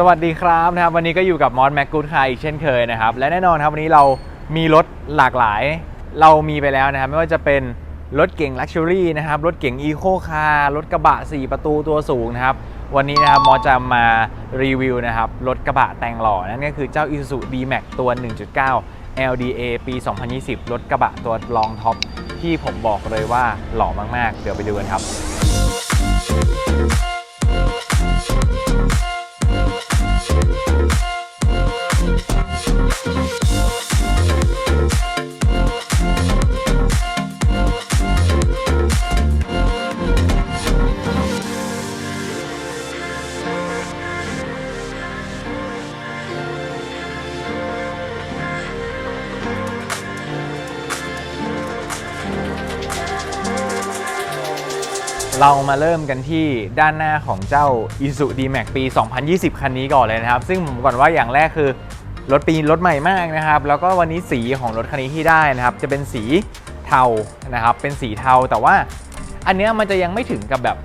สวัสดีครับนะครับวันนี้ก็อยู่กับมอสแม็กกูดคาอีกเช่นเคยนะครับ และแน่นอนครับวันนี้เรามีรถหลากหลาย เรามีไปแล้วนะครับ ไม่ว่าจะเป็นรถเก๋งลักชัวรี่นะครับ รถเก๋งอีโคคาร์รถกระบะ 4 ประตูตัวสูงนะครับ วันนี้นะครับมอสจะมารีวิวนะครับ รถกระบะแต่งหล่อ นั่นก็คือเจ้า Isuzu D-Max ตัว 1.9 LDA ปี 2020 รถกระบะตัวรองท็อปที่ผมบอกเลยว่าหล่อมากๆ เดี๋ยวไปดูกันครับ Thank you. เรามาเริ่มกันที่ด้านหน้าของเจ้า Isuzu D-Max ปี 2020 คันนี้ก่อนเลยนะครับ ซึ่งผมก่อนว่าอย่างแรกคือ รถปีรถใหม่มากนะครับ แล้วก็วันนี้สีของรถคันนี้ที่ได้นะครับ จะเป็นสีเทานะครับ เป็นสีเทาแต่ว่า อันเนี้ยมันจะยังไม่ถึงกับแบบ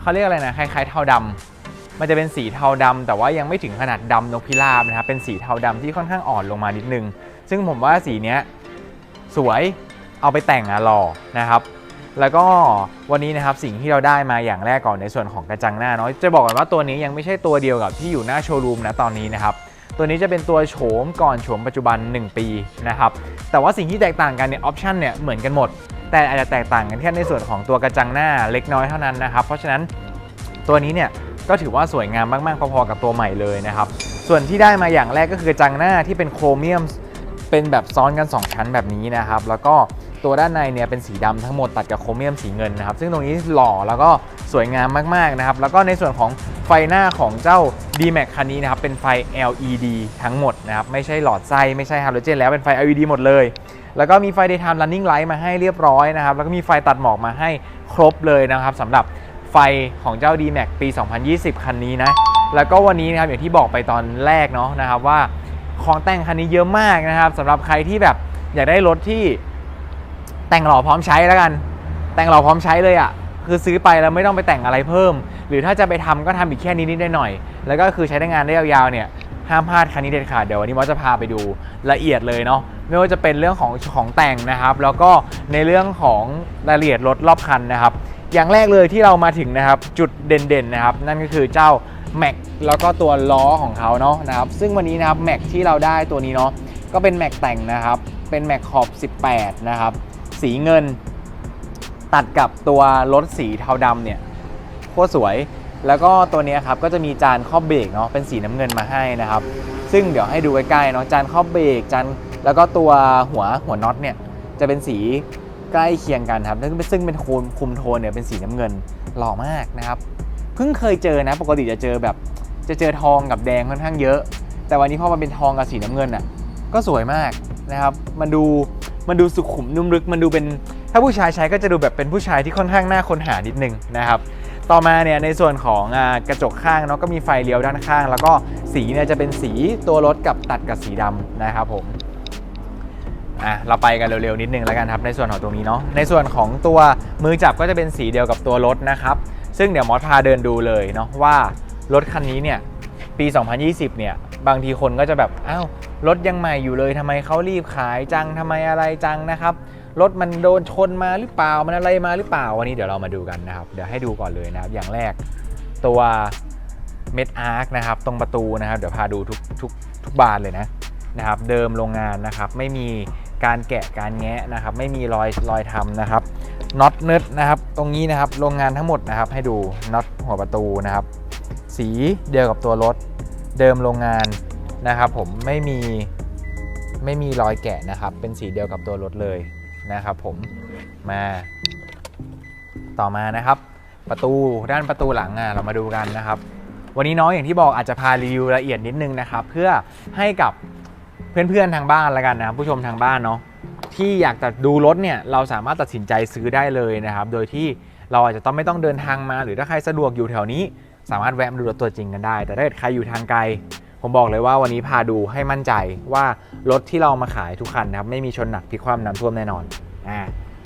เขาเรียกอะไรนะคล้ายๆเทาดำมันจะเป็นสีเทาดำแต่ว่ายังไม่ถึงขนาดดำนกพิราบนะครับเป็นสีเทาดำที่ค่อนข้างอ่อนลงมานิดนึง ซึ่งผมว่าสีเนี้ยสวยเอาไปแต่งอะหล่อนะครับ แล้วก็วันนี้นะครับสิ่งที่เราได้มาอย่างแรกก่อนในส่วนของกระจังหน้าเนาะจะบอกก่อนว่าตัวนี้ยังไม่ใช่ตัวเดียวกับที่อยู่หน้าโชว์รูมนะตอนนี้นะครับตัวนี้จะเป็นตัวโฉมก่อนโฉมปัจจุบัน 1 ปีนะครับแต่ว่าสิ่งที่แตกต่างกันเนี่ยออปชันเนี่ยเหมือนกันหมด แต่อาจจะแตกต่างกันแค่ในส่วนของตัวกระจังหน้าเล็กน้อยเท่านั้นนะครับเพราะฉะนั้นตัวนี้เนี่ยก็ถือว่าสวยงามมากๆพอๆกับตัวใหม่เลยนะครับส่วนที่ได้มาอย่างแรกก็คือกระจังหน้าที่เป็นโครเมียมเป็นแบบซ้อนกัน 2 ชั้นแบบนี้นะครับ แล้วก็ ตัวด้านในเนี่ยเป็นสีดำทั้งหมดตัดกับโครเมียมสีเงินนะครับ ซึ่งตรงนี้หล่อแล้วก็สวยงามมากๆนะครับ แล้วก็ในส่วนของไฟหน้าของเจ้า D-Max คันนี้นะครับ เป็นไฟ LED ทั้งหมดนะครับ ไม่ใช่หลอดไส้ไม่ใช่ฮาโลเจนแล้วเป็นไฟ LED หมดเลย แล้วก็มีไฟ daytime running light มาให้เรียบร้อยนะครับ แล้วก็มีไฟตัดหมอกมาให้ครบเลยนะครับสำหรับไฟของเจ้า D-Max ปี 2020 คันนี้นะ แล้วก็วันนี้นะครับอย่างที่บอกไปตอนแรกเนาะนะครับว่าของแต่งคันนี้เยอะมากนะครับสำหรับใครที่แบบอยากได้รถที่ แต่งหล่อพร้อมใช้แล้วกัน แต่งหล่อพร้อมใช้เลยอะ่ะคือซื้อไปแล้วไม่ต้องไปแต่งอะไรเพิ่ม หรือถ้าจะไปทำก็ทำอีกแค่นี้นิดหน่อย แล้วก็คือใช้ได้งานได้ยาวๆเนี่ยห้ามพลาดคันนี้เด็ดขาดเดี๋ยววันนี้มอสจะพาไปดูละเอียดเลยเนาะไม่ว่าจะเป็นเรื่องของของแต่งนะครับ แล้วก็ในเรื่องของรายละเอียดรถรอบคันนะครับ อย่างแรกเลยที่เรามาถึงนะครับจุดเด่นๆนะครับ นั่นก็คือเจ้าแม็กแล้วก็ตัวล้อของเขาเนาะนะครับ ซึ่งวันนี้นะครับแม็กที่เราได้ตัวนี้เนาะก็เป็นแม็กแต่งนะครับ เป็นแม็กขอบ 18 นะครับ สีเงิน ตัดกับตัวรถสีเทาดำเนี่ยโคตรสวย แล้วก็ตัวเนี้ยครับก็จะมีจานครอบเบรกเนาะเป็นสีน้ำเงินมาให้นะครับ ซึ่งเดี๋ยวให้ดูใกล้ๆเนาะจานครอบเบรกจานแล้วก็ตัวหัวหัวน็อตเนี่ยจะเป็นสีใกล้เคียงกันครับซึ่งซึ่งเป็นโคนคุมโทนเนี่ยเป็นสีน้ำเงินหล่อมากนะครับเพิ่งเคยเจอนะ ปกติจะเจอแบบจะเจอทองกับแดงค่อนข้างเยอะ แต่วันนี้พอมันเป็นทองกับสีน้ำเงินอะก็สวยมากนะครับ มันดู มันดูสุขุมนุ่มลึกมันดูเป็นถ้าผู้ชายใช้ก็จะดูแบบเป็นผู้ชายที่ค่อนข้างน่าค้นหานิดนึงนะครับต่อมาเนี่ยในส่วนของกระจกข้างเนาะก็มีไฟเลี้ยวด้านข้าง แล้วก็สีเนี่ยจะเป็นสีตัวรถกับตัดกับสีดำนะครับผมอะเราไปกันเร็วๆนิดนึงแล้วกันครับในส่วนของตรงนี้เนาะในส่วนของตัวมือจับก็จะเป็นสีเดียวกับตัวรถนะครับซึ่งเดี๋ยวมอสพาเดินดูเลยเนาะว่ารถคันนี้เนี่ยปี 2020 เนี่ย บางทีคนก็จะแบบอ้าวรถยังใหม่อยู่เลยทำไมเขารีบขายจังทำไมอะไรจังนะครับรถมันโดนชนมาหรือเปล่ามันอะไรมาหรือเปล่าวันนี้เดี๋ยวเรามาดูกันนะครับ เดี๋ยวให้ดูก่อนเลยนะครับ อย่างแรกตัวเม็ดอาร์คนะครับ ตรงประตูนะครับ เดี๋ยวพาดูทุกทุกทุกบานเลยนะนะครับ เดิมโรงงานนะครับ ไม่มีการแกะการแงะนะครับ ไม่มีรอยรอยทำนะครับน็อตเนิร์ดนะครับ ตรงนี้นะครับโรงงานทั้งหมดนะครับ ให้ดูน็อตหัวประตูนะครับ สีเดียวกับตัวรถ เดิมโรงงานนะครับผมไม่มีไม่มีรอยแกะนะครับ เป็นสีเดียวกับตัวรถเลยนะครับผมมาต่อมานะครับ ประตูด้านประตูหลังอะเรามาดูกันนะครับ วันนี้น้องอย่างที่บอกอาจจะพารีวิวละเอียดนิดนึงนะครับ เพื่อให้กับเพื่อนๆทางบ้านล้วกันนะครับผู้ชมทางบ้านเนาะที่อยากจะดูรถเนี่ยเราสามารถตัดสินใจซื้อได้เลยนะครับ โดยที่เราอาจจะต้องไม่ต้องเดินทางมา หรือถ้าใครสะดวกอยู่แถวนี้ สามารถแวะมาดูรถตัวจริงกันได้ แต่ถ้าเกิดใครอยู่ทางไกล ผมบอกเลยว่าวันนี้พาดูให้มั่นใจว่ารถที่เรามาขายทุกคันนะครับไม่มีชนหนักพลิกคว่ำน้ำท่วมแน่นอนอ่า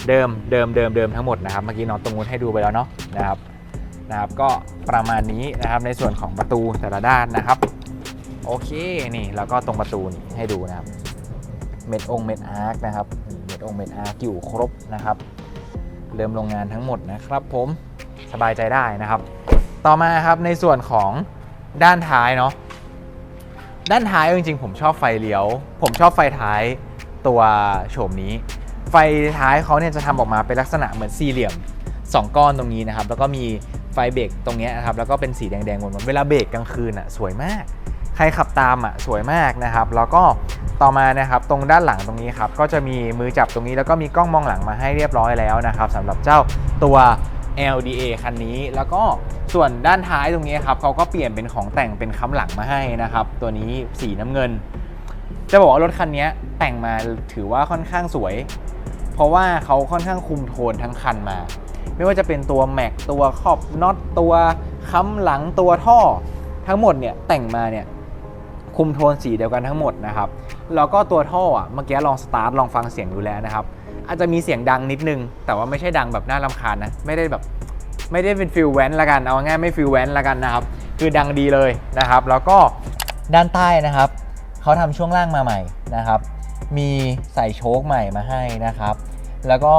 เดิมเดิมเดิมเดิมทั้งหมดนะครับเมื่อกี้น้องตรงนู้นให้ดูไปแล้วเนาะนะครับนะครับก็ประมาณนี้นะครับในส่วนของประตูแต่ละด้านนะครับโอเคนี่แล้วก็ตรงประตูนี่ให้ดูนะครับเม็ดองเม็ดอาร์คนะครับเม็ดองเม็ดอาร์คอยู่ครบนะครับ เริ่มโรงงานทั้งหมดนะครับผมสบายใจได้นะครับ ต่อมาครับในส่วนของด้านท้ายเนาะด้านท้ายจริงๆ ผมชอบไฟเลี้ยว ผมชอบไฟท้ายตัวโฉมนี้ ไฟท้ายเขาเนี่ยจะทำออกมาเป็นลักษณะเหมือนสี่เหลี่ยม 2 ก้อนตรงนี้นะครับ แล้วก็มีไฟเบรกตรงนี้นะครับ แล้วก็เป็นสีแดงๆวนเวลาเบรกกลางคืนอะสวยมาก ใครขับตามอะสวยมากนะครับ แล้วก็ต่อมานะครับตรงด้านหลังตรงนี้ครับก็จะมีมือจับตรงนี้ แล้วก็มีกล้องมองหลังมาให้เรียบร้อยแล้วนะครับสำหรับเจ้าตัว LDA คันนี้ แล้วก็ส่วนด้านท้ายตรงนี้ครับเขาก็เปลี่ยนเป็นของแต่งเป็นค้ำหลังมาให้นะครับ ตัวนี้สีน้ำเงิน จะบอกว่ารถคันนี้แต่งมาถือว่าค่อนข้างสวย เพราะว่าเขาค่อนข้างคุมโทนทั้งคันมา ไม่ว่าจะเป็นตัวแม็กตัวขอบน็อตตัวค้ำหลังตัวท่อ ทั้งหมดเนี่ยแต่งมาเนี่ยคุมโทนสีเดียวกันทั้งหมดนะครับ แล้วก็ตัวท่ออะเมื่อกี้ลองสตาร์ทลองฟังเสียงดูแล้วนะครับ อาจจะมีเสียงดังนิดนึง แต่ว่าไม่ใช่ดังแบบน่ารำคาญนะ ไม่ได้แบบไม่ได้เป็นฟิลแวนละกัน เอาง่ายไม่ฟิลแวนละกันนะครับ คือดังดีเลยนะครับ แล้วก็ด้านใต้นะครับเขาทำช่วงล่างมาใหม่นะครับ มีใส่โชคใหม่มาให้นะครับ แล้วก็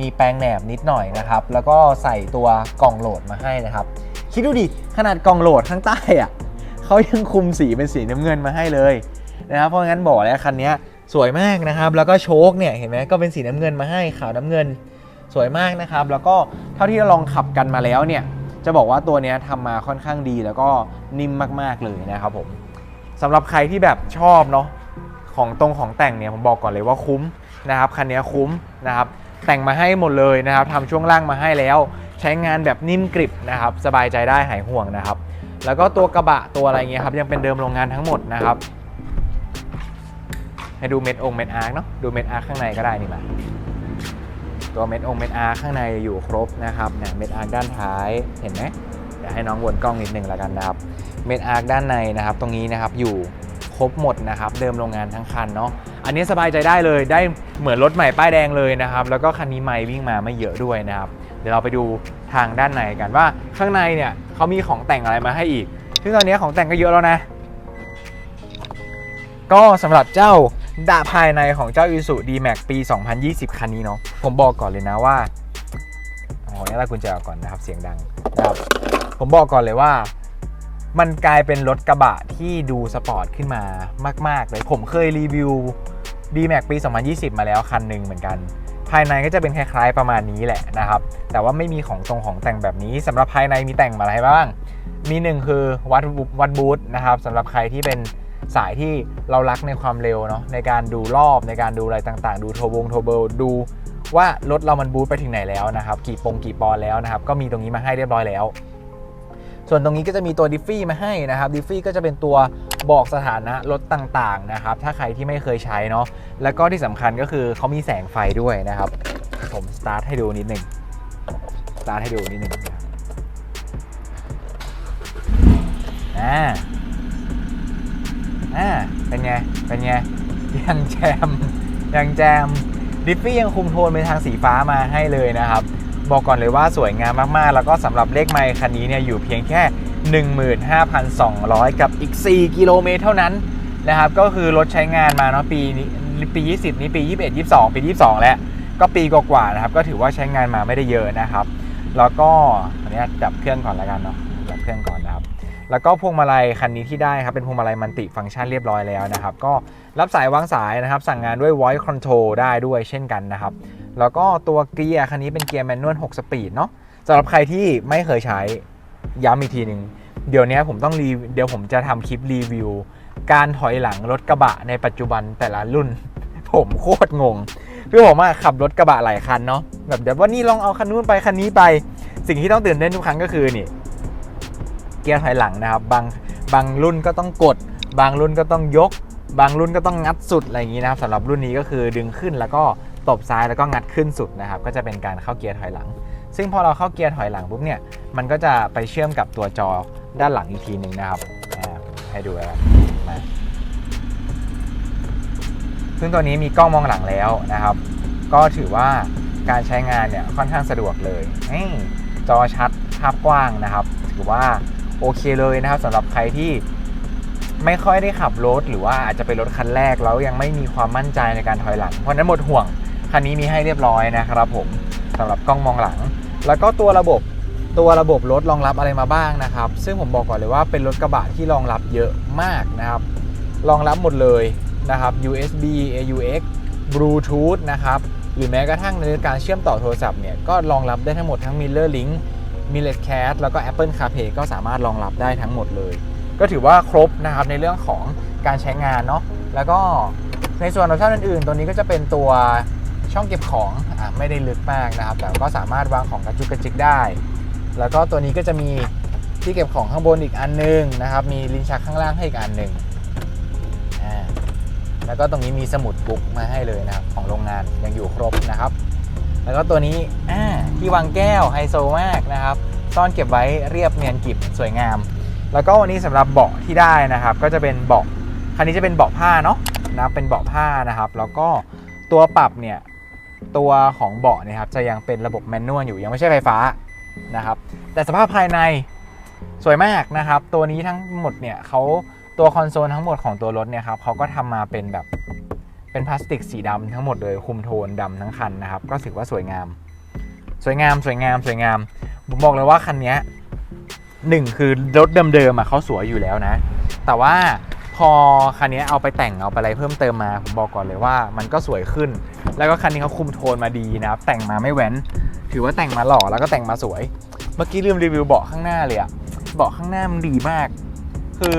มีแปรงแหนบนิดหน่อยนะครับ แล้วก็ใส่ตัวกล่องโหลดมาให้นะครับ คิดดูดิขนาดกล่องโหลดข้างใต้อะเขายังคุมสีเป็นสีน้ำเงินมาให้เลยนะครับ เพราะงั้นบอกแล้วคันนี้ สวยมากนะครับ แล้วก็โชคเนี่ยเห็นไหมก็เป็นสีน้ำเงินมาให้ขาวน้ำเงินสวยมากนะครับ แล้วก็เท่าที่เราลองขับกันมาแล้วเนี่ยจะบอกว่าตัวนี้ทำมาค่อนข้างดีแล้วก็นิ่มมากๆเลยนะครับผมสำหรับใครที่แบบชอบเนาะของตรงของแต่งเนี่ยผมบอกก่อนเลยว่าคุ้มนะครับคันนี้คุ้มนะครับแต่งมาให้หมดเลยนะครับทำช่วงล่างมาให้แล้ว ใช้งานแบบนิ่มกริบนะครับสบายใจได้หายห่วงนะครับ แล้วก็ตัวกระบะตัวอะไรเงี้ยครับยังเป็นเดิมโรงงานทั้งหมดนะครับ ให้ดูเม็ดองเม็ดอาร์คเนาะดูเม็ดอาร์คข้างในก็ได้นี่มาตัวเม็ดองเม็ดอาร์คข้างในอยู่ครบนะครับเนี่ยเม็ดอาร์คด้านท้ายเห็นไหมเดี๋ยวให้น้องวนกล้องนิดนึงแล้วกันนะครับเม็ดอาร์คด้านในนะครับตรงนี้นะครับอยู่ครบหมดนะครับเดิมโรงงานทั้งคันเนาะอันนี้สบายใจได้เลยได้เหมือนรถใหม่ป้ายแดงเลยนะครับแล้วก็คันนี้ไม่วิ่งมาไม่เยอะด้วยนะครับเดี๋ยวเราไปดูทางด้านในกันว่าข้างในเนี่ยเขามีของแต่งอะไรมาให้อีกซึ่งตอนนี้ของแต่งก็เยอะแล้วนะ ก็สำหรับเจ้า ดาภายในของเจ้า i s u D-Max ปี 2020 คันนี้เนาะผมบอกก่อนเลยนะว่าอ๋อนี่เรากุญแจออกก่อนนะครับเสียงดังนะครับผมบอกก่อนเลยว่า มันกลายเป็นรถกระบะที่ดูสปอร์ตขึ้นมามาก ๆ เลย ผมเคยรีวิว D-Max ปี 2020 มาแล้วคันหนึ่งเหมือนกัน ภายในก็จะเป็นคล้ายๆประมาณนี้แหละนะครับ แต่ว่าไม่มีของตรงของแต่งแบบนี้สำหรับภายในมีแต่งมาอะไรบ้าง มีหนึ่งคือวัดวัดบูธนะครับสำหรับใครที่เป็น สายที่เรารักในความเร็วเนาะในการดูรอบในการดูอะไรต่างๆ ดูโทบงโทเบิลดูว่ารถเรามันบูธไปถึงไหนแล้วนะครับ กี่ปงกี่ปอนแล้วนะครับ ก็มีตรงนี้มาให้เรียบร้อยแล้ว ส่วนตรงนี้ก็จะมีตัวดิฟฟี่มาให้นะครับดิฟฟี่ก็จะเป็นตัวบอกสถานะรถต่างๆนะครับ ถ้าใครที่ไม่เคยใช้เนาะแล้วก็ที่สำคัญก็คือเขามีแสงไฟด้วยนะครับ ผมสตาร์ทให้ดูนิดหนึ่งสตาร์ทให้ดูนิดหนึ่งอ่า อ่าเป็นไง เป็นไง ยังแจม ยังแจม ดิฟฟี่ยังคุมโทนเป็นทางสีฟ้ามาให้เลยนะครับ บอกก่อนเลยว่าสวยงามมากๆ แล้วก็สำหรับเลขไมค์คันนี้เนี่ยอยู่เพียงแค่ 15,200 กับอีก 4 กิโลเมตรเท่านั้นนะครับ ก็คือรถใช้งานมาเนาะปีนี้ปี 20 นี้ปี 21 22 ปี 22 แล้ว ก็ปีกว่าๆนะครับ ก็ถือว่าใช้งานมาไม่ได้เยอะนะครับ แล้วก็อันนี้ดับเครื่องก่อนแล้วกันเนาะ แล้วก็พวงมาลัยคันนี้ที่ได้ครับเป็นพวงมาลัยมันติฟังก์ชันเรียบร้อยแล้วนะครับ ก็รับสายวางสายนะครับ สั่งงานด้วย voice control ได้ด้วยเช่นกันนะครับ แล้วก็ตัวเกียร์คันนี้เป็นเกียร์แมนนวล6สปีดเนาะสำหรับใครที่ไม่เคยใช้ย้ำอีกทีหนึ่งเดี๋ยวนี้ผมต้องรีเดี๋ยวผมจะทำคลิปรีวิว การถอยหลังรถกระบะในปัจจุบันแต่ละรุ่น ผมโคตรงงคือผมอะขับรถกระบะหลายคันเนาะแบบเดี๋ยวว่านี่ลองเอาคันนู้นไปคันนี้ไป สิ่งที่ต้องตื่นเต้นทุกครั้งก็คือนี่ เกียร์ถอยหลังนะครับ บางบางรุ่นก็ต้องกด บางรุ่นก็ต้องยก บางรุ่นก็ต้องงัดสุดอะไรอย่างนี้นะครับสำหรับรุ่นนี้ก็คือดึงขึ้นแล้วก็ตบซ้ายแล้วก็งัดขึ้นสุดนะครับ ก็จะเป็นการเข้าเกียร์ถอยหลัง ซึ่งพอเราเข้าเกียร์ถอยหลังปุ๊บเนี่ยมันก็จะไปเชื่อมกับตัวจอด้านหลังอีกทีหนึ่งนะครับให้ดูแล้วมาซึ่งตัวนี้มีกล้องมองหลังแล้วนะครับ ก็ถือว่าการใช้งานเนี่ยค่อนข้างสะดวกเลยจอชัดภาพกว้างนะครับ ถือว่า โอเคเลยนะครับสำหรับใครที่ไม่ค่อยได้ขับรถ หรือว่าอาจจะเป็นรถคันแรกแล้วยังไม่มีความมั่นใจในการถอยหลัง เพราะนั้นหมดห่วงคันนี้มีให้เรียบร้อยนะครับผมสำหรับกล้องมองหลัง แล้วก็ตัวระบบตัวระบบรถรองรับอะไรมาบ้างนะครับ ซึ่งผมบอกก่อนเลยว่าเป็นรถกระบะที่รองรับเยอะมากนะครับ รองรับหมดเลยนะครับ USB AUX Bluetooth นะครับ หรือแม้กระทั่งในการเชื่อมต่อโทรศัพท์เนี่ยก็รองรับได้ทั้งหมดทั้ง Mirror Link m i l l e t Cast แล้วก็ Apple CarPlay ก็สามารถรองรับได้ทั้งหมดเลย ก็ถือว่าครบนะครับในเรื่องของการใช้งานเนาะแล้วก็ในส่วนของช่องอื่นๆ ตัวนี้ก็จะเป็นตัวช่องเก็บของอไม่ได้ลึกมากนะครับ แต่ก็สามารถวางของกระจุกกระจิกได้ แล้วก็ตัวนี้ก็จะมีที่เก็บของข้างบนอีกอันหนึงนะครับ มีลิ้นชักข้างล่างให้อีกอันหนึ่งแล้วก็ตรงนี้มีสมุดบุ๊กมาให้เลยนะครับของโรงงานยังอยู่ครบนะครับ แล้วก็ตัวนี้ที่วางแก้วไฮโซมากนะครับซ่อนเก็บไว้เรียบเนียนกริบสวยงาม แล้วก็วันนี้สำหรับเบาะที่ได้นะครับ ก็จะเป็นเบาะคันนี้จะเป็นเบาะผ้าเนาะนะเป็นเบาะผ้านะครับ แล้วก็ตัวปรับเนี่ยตัวของเบาะนี่ยครับจะยังเป็นระบบแมนนวลอยู่ยังไม่ใช่ไฟฟ้านะครับ แต่สภาพภายในสวยมากนะครับ ตัวนี้ทั้งหมดเนี่ยเขาตัวคอนโซลทั้งหมดของตัวรถเนี่ยครับเขาก็ทำมาเป็นแบบ เป็นพลาสติกสีดำทั้งหมดเลยคุมโทนดำทั้งคันนะครับ ก็ถือว่าสวยงาม สวยงามสวยงามสวยงาม ผมบอกเลยว่าคันนี้หนึ่งคือรถเดิมๆอะเขาสวยอยู่แล้วนะ แต่ว่าพอคันนี้เอาไปแต่งเอาไปอะไรเพิ่มเติมมา ผมบอกก่อนเลยว่ามันก็สวยขึ้น แล้วก็คันนี้เขาคุมโทนมาดีนะครับ แต่งมาไม่แว้น ถือว่าแต่งมาหล่อแล้วก็แต่งมาสวย เมื่อกี้ลืมรีวิวเบาะข้างหน้าเลยอะเบาะข้างหน้ามันดีมาก คือ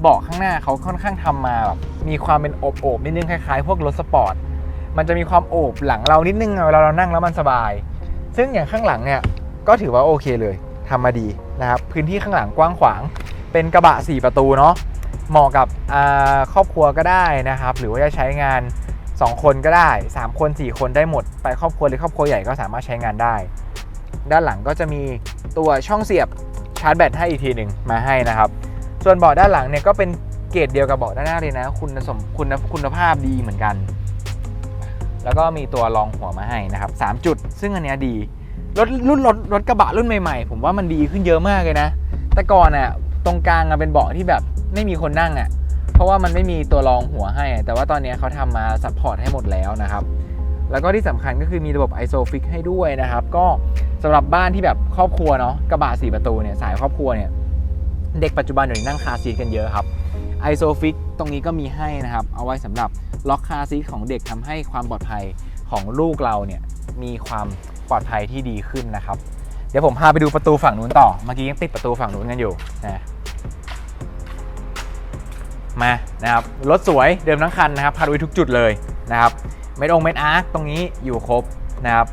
เบาะข้างหน้าเขาค่อนข้างทำมาแบบมีความเป็นโอบๆนิดนึงคล้ายๆ พวกรถสปอร์ตมันจะมีความโอบหลังเรานิดนึงเวลาเรานั่งแล้วมันสบาย ซึ่งอย่างข้างหลังเนี่ยก็ถือว่าโอเคเลยทำมาดีนะครับพื้นที่ข้างหลังกว้างขวาง เป็นกระบะ 4 ประตูเนาะเหมาะกับครอบครัวก็ได้นะครับ หรือว่าจะใช้งาน 2 คนก็ได้ 3 คน 4 คนได้หมด ไปครอบครัวหรือครอบครัวใหญ่ก็สามารถใช้งานได้ ด้านหลังก็จะมีตัวช่องเสียบชาร์จแบตให้อีกทีหนึ่งมาให้นะครับ ส่วนเบาะด้านหลังเนี่ยก็เป็นเกรดเดียวกับเบาะด้านหน้าเลยนะ คุณสมคุณคุณภาพดีเหมือนกัน แล้วก็มีตัวรองหัวมาให้นะครับ3จุด ซึ่งอันเนี้ยดีรถรุ่นรถรถกระบะรุ่นใหม่ๆ ผมว่ามันดีขึ้นเยอะมากเลยนะ แต่ก่อนอะตรงกลางอะเป็นเบาะที่แบบไม่มีคนนั่งอะ เพราะว่ามันไม่มีตัวรองหัวให้ แต่ว่าตอนเนี้ยเขาทำมาซัพพอร์ตให้หมดแล้วนะครับ แล้วก็ที่สำคัญก็คือมีระบบ ISOFIX ให้ด้วยนะครับ ก็สำหรับบ้านที่แบบครอบครัวเนาะกระบะ4ประตูเนี่ยสายครอบครัวเนี่ย เด็กปัจจุบันเดี๋ยวนี้นั่งคาซีทกันเยอะครับ ISOFIX ตรงนี้ก็มีให้นะครับ เอาไว้สำหรับล็อกคาซีทของเด็กทำให้ความปลอดภัยของลูกเราเนี่ยมีความปลอดภัยที่ดีขึ้นนะครับ เดี๋ยวผมพาไปดูประตูฝั่งนู้นต่อ เมื่อกี้ยังติดประตูฝั่งนู้นกันอยู่นะมานะครับรถสวยเดิมทั้งคันนะครับพาดูทุกจุดเลยนะครับเม็ดองเม็ดอาร์คตรงนี้อยู่ครบนะครับ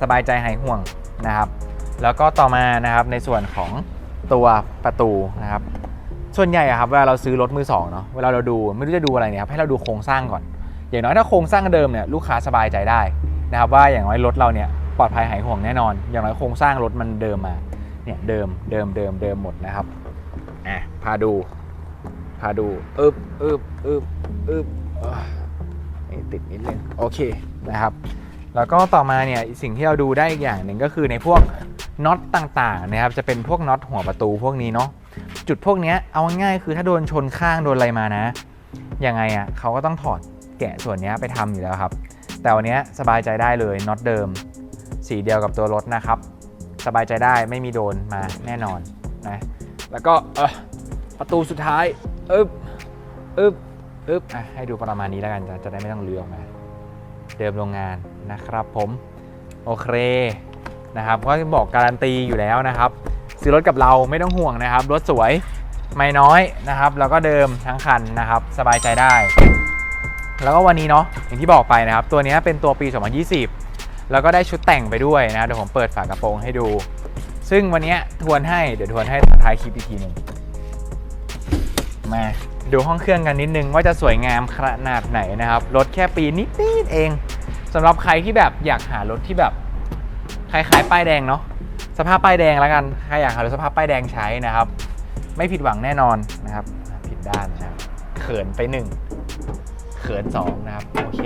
สบายใจหายห่วงนะครับ แล้วก็ต่อมานะครับในส่วนของ ตัวประตูนะครับส่วนใหญ่อะครับเวลาเราซื้อรถมือสองเนาะเวลาเราดูไม่รู้จะดูอะไรเนี่ยครับให้เราดูโครงสร้างก่อน อย่างน้อยถ้าโครงสร้างเดิมเนี่ยลูกค้าสบายใจได้นะครับว่าอย่างน้อยรถเราเนี่ยปลอดภัยหายห่วงแน่นอน อย่างน้อยโครงสร้างรถมันเดิมมาเนี่ยเดิมเดิมเดิมเดิมหมดนะครับอะพาดูพาดูอึบอึบอึบอึบอ่านี่ติดนิดนึงโอเคนะครับ แล้วก็ต่อมาเนี่ยสิ่งที่เราดูได้อีกอย่างหนึ่งก็คือในพวก น็อตต่างๆนะครับจะเป็นพวกน็อตหัวประตูพวกนี้เนาะจุดพวกนี้เอาง่ายคือถ้าโดนชนข้างโดนอะไรมานะยังไงอะ่ะเขาก็ต้องถอดแกะส่วนนี้ไปทำอยู่แล้วครับ แต่วันนี้สบายใจได้เลยน็อตเดิม สีเดียวกับตัวรถนะครับ สบายใจได้ไม่มีโดนมาแน่นอนนะแล้วก็เออประตูสุดท้ายอึบอึบอึบอะให้ดูประมาณนี้แล้วกันจะจะได้ไม่ต้องเลือออกมาเดิมโรงงานนะครับผม โอเค นะครับก็บอกการันตีอยู่แล้วนะครับซื้อรถกับเราไม่ต้องห่วงนะครับ รถสวยไม่น้อยนะครับ แล้วก็เดิมทั้งคันนะครับ สบายใจได้ แล้วก็วันนี้เนาะอย่างที่บอกไปนะครับ ตัวนี้เป็นตัวปี 2020 แล้วก็ได้ชุดแต่งไปด้วยนะเดี๋ยวผมเปิดฝากระโปรงให้ดู ซึ่งวันนี้ทวนให้เดี๋ยวทวนให้ท้ายคลิปอีกทีหนึ่งมาดูห้องเครื่องกันนิดนึงว่าจะสวยงามขนาดไหนนะครับรถแค่ปีนิดๆเองสำหรับใครที่แบบอยากหารถที่แบบ คล้ายๆป้ายแดงเนาะสภาพป้ายแดงแล้วกันใครอยากหารถสภาพป้ายแดงใช้นะครับ ไม่ผิดหวังแน่นอนนะครับ ผิดด้านนะครับเขินไปหนึ่งเขินสองนะครับโอเค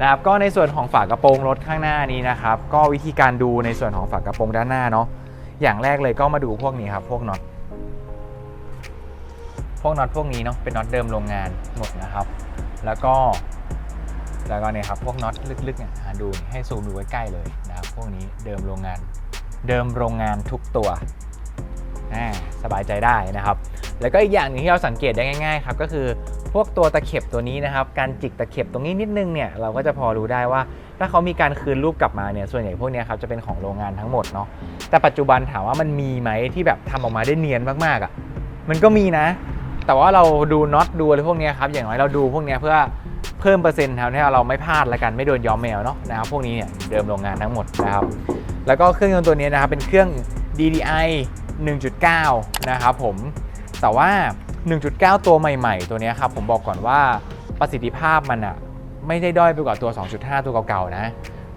นะครับก็ในส่วนของฝากระโปรงรถข้างหน้านี้นะครับ ก็วิธีการดูในส่วนของฝากระโปรงด้านหน้าเนาะอย่างแรกเลยก็มาดูพวกนี้ครับพวกน็อตพวกน็อตพวกนี้เนาะเป็นน็อตเดิมโรงงานหมดนะครับ แล้วก็แล้วก็เนี่ยครับพวกน็อตลึกๆเนี่ยดูให้ซูมดูใกล้ๆเลย พวกนี้เดิมโรงงาน เดิมโรงงานทุกตัวสบายใจได้นะครับ แล้วก็อีกอย่างหนึ่งที่เราสังเกตได้ง่ายๆครับก็คือพวกตัวตะเข็บตัวนี้นะครับ การจิกตะเข็บตรงนี้นิดนึงเนี่ยเราก็จะพอรู้ได้ว่า ถ้าเขามีการคืนรูปกลับมาเนี่ยส่วนใหญ่พวกนี้ครับจะเป็นของโรงงานทั้งหมดเนาะแต่ปัจจุบันถามว่ามันมีไหมที่แบบทำออกมาได้เนียนมากๆอะ่ะมันก็มีนะ แต่ว่าเราดูน็อตดูอะไรพวกนี้ครับอย่างน้อยเราดูพวกนี้เพื่อเพิ่มเปอร์เซ็นต์ครับให้เราไม่พลาดละกันไม่โดนย้อมแมวเนาะนะครับพวกนี้เนี่ยเดิมโรงงานทั้งหมดนะครับแล้วก็เครื่องยนต์ตัวนี้นะครับเป็นเครื่อง DDI 1.9 นะครับผมแต่ว่า 1.9 ตัวใหม่ ๆ ตัวนี้ครับผมบอกก่อนว่าประสิทธิภาพมันอะไม่ได้ด้อยไปกว่าตัว 2.5 ตัวเก่าๆนะ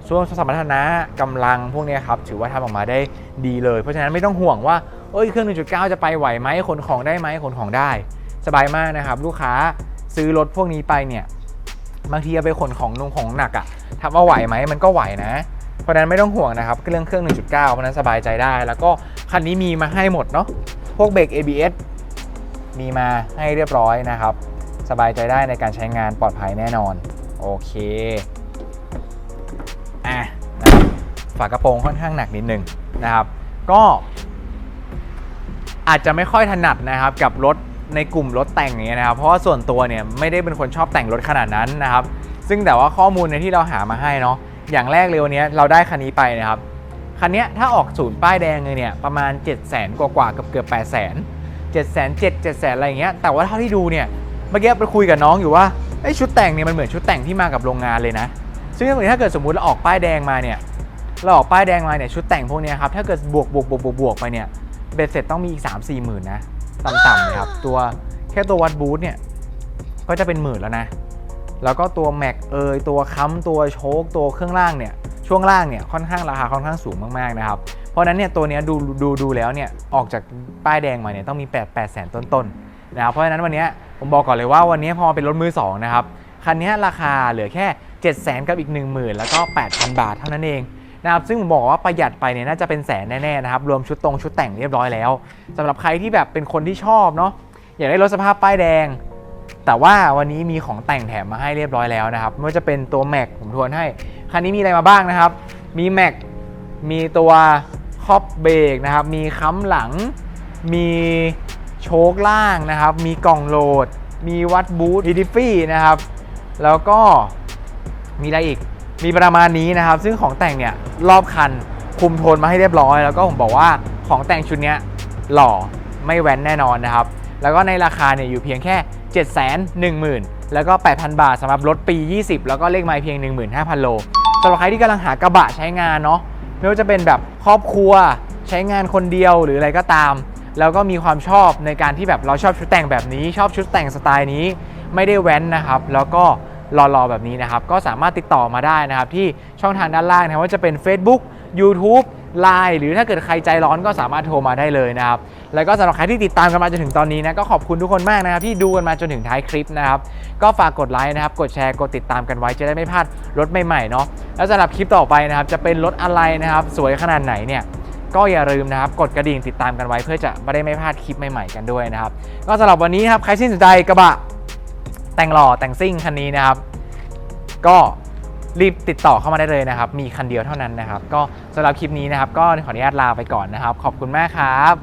ส่วนสมรรถนะกำลังพวกนี้ครับถือว่าทำออกมาได้ดีเลย เพราะฉะนั้นไม่ต้องห่วงว่าเอ้ยเครื่อง 1.9 จะไปไหวไหมขนของได้ไหมขนของได้ สบายมากนะครับ ลูกค้าซื้อรถพวกนี้ไปเนี่ยบางทีเอาไปขนของนุ่งของหนักอะถามว่าไหวไหมมันก็ไหวนะ เพราะนั้นไม่ต้องห่วงนะครับเรื่องเครื่อง 1.9 เพราะนั้นสบายใจได้ แล้วก็คันนี้มีมาให้หมดเนาะพวกเบรก ABS มีมาให้เรียบร้อยนะครับ สบายใจได้ในการใช้งานปลอดภัยแน่นอน โอเคอะนะฝากระโปรงค่อนข้างหนักนิดนึงนะครับ ก็อาจจะไม่ค่อยถนัดนะครับกับรถ ในกลุ่มรถแต่งอย่างเงี้ยนะครับ เพราะว่าส่วนตัวเนี่ยไม่ได้เป็นคนชอบแต่งรถขนาดนั้นนะครับ ซึ่งแต่ว่าข้อมูลในที่เราหามาให้เนาะ อย่างแรกเลยวันนี้เราได้คันนี้ไปนะครับ คันเนี้ยถ้าออกศูนย์ป้ายแดงเลยเนี่ยประมาณ 7 0 0 0 0กว่ากว่าเกือบเกือบ8 0 0 0 0 7 0 0 0 0 7 7 0 0 0อะไรอย่างเงี้ย แต่ว่าเท่าที่ดูเนี่ย เมื่อกี้ไปคุยกับน้องอยู่ว่าไอ้ชุดแต่งเนี่ยมันเหมือนชุดแต่งที่มากับโรงงานเลยนะ ซึ่งถ้าเกิดสมมุติเราออกป้ายแดงมาเนี่ย เราออกป้ายแดงมาเนี่ยชุดแต่งพวกเนี้ยครับ ถ้าเกิดบวกบวกบวกบวกบวกไปเนี่ย เบ็ดเสร็จต้องมีอีก 3 4หมื่นนะ ต่ำๆเลยครับ ตัวแค่ตัววัดบูธเนี่ย ก็จะเป็นหมื่นแล้วนะ แล้วก็ตัวแม็กเอยตัวค้ำตัวโชคตัวเครื่องล่างเนี่ย ช่วงล่างเนี่ยค่อนข้างราคาค่อนข้างสูงมากๆนะครับ เพราะนั้นเนี่ยตัวนี้ดูดูดูแล้วเนี่ยออกจากป้ายแดงมาเนี่ยต้องมี 8 8แสนต้นๆนะครับ เพราะฉะนั้นวันนี้ผมบอกก่อนเลยว่าวันนี้พอเป็นรถมือสองนะครับคันนี้ราคาเหลือแค่ 7 0 0แสนกับอีก 1 0,000 แล้วก็ 8,000 บาทเท่านั้นเอง นะครับซึ่งผมบอกว่าประหยัดไปเนี่ยน่าจะเป็นแสนแน่ๆนะครับรวมชุดตรงชุดแต่งเรียบร้อยแล้วสำหรับใครที่แบบเป็นคนที่ชอบเนาะอยากได้รถสภาพป้ายแดง แต่ว่าวันนี้มีของแต่งแถมมาให้เรียบร้อยแล้วนะครับไม่ว่าจะเป็นตัวแม็กผมทวนให้คันนี้มีอะไรมาบ้างนะครับ มีแม็กมีตัวครอบเบรกนะครับมีค้ำหลัง มีโชคล่างนะครับ มีกล่องโหลด มีวัดบูทอีดิฟี่นะครับ แล้วก็มีอะไรอีก มีประมาณนี้นะครับ ซึ่งของแต่งเนี่ยรอบคันคุมโทนมาให้เรียบร้อย แล้วก็ผมบอกว่าของแต่งชุดนี้หล่อไม่แว้นแน่นอนนะครับ แล้วก็ในราคาเนี่ยอยู่เพียงแค่ 7 1 0 0 0 0 แล้วก็ 8,000 บาทสำหรับรถปี 20 แล้วก็เลขไมล์เพียง 15,000 โลสำหรับใครที่กำลังหากระบะใช้งานเนาะไม่ว่าจะเป็นแบบครอบครัวใช้งานคนเดียวหรืออะไรก็ตาม แล้วก็มีความชอบในการที่แบบเราชอบชุดแต่งแบบนี้ ชอบชุดแต่งสไตล์นี้ไม่ได้แว้นนะครับ แล้วก็ รอๆแบบนี้นะครับ ก็สามารถติดต่อมาได้นะครับ ที่ช่องทางด้านล่างนะว่าจะเป็น Facebook YouTube Line หรือถ้าเกิดใครใจร้อนก็สามารถโทรมาได้เลยนะครับ แล้วก็สำหรับใครที่ติดตามกันมาจนถึงตอนนี้นะก็ขอบคุณทุกคนมากนะครับ ที่ดูกันมาจนถึงท้ายคลิปนะครับ ก็ฝากกดไลค์นะครับ กดแชร์กดติดตามกันไว้จะได้ไม่พลาดรถใหม่ๆเนาะแล้วสำหรับคลิปต่อไปนะครับจะเป็นรถอะไรนะครับ สวยขนาดไหนเนี่ยก็อย่าลืมนะครับ กดกระดิ่งติดตามกันไว้เพื่อจะไม่ได้ไม่พลาดคลิปใหม่ๆกันด้วยนะครับ ก็สำหรับวันนี้นะครับใครสนใจกระบะ แต่งหล่อแต่งซิ่งคันนี้นะครับ ก็รีบติดต่อเข้ามาได้เลยนะครับ มีคันเดียวเท่านั้นนะครับ ก็สำหรับคลิปนี้นะครับ ก็ขออนุญาตลาไปก่อนนะครับ ขอบคุณมากครับ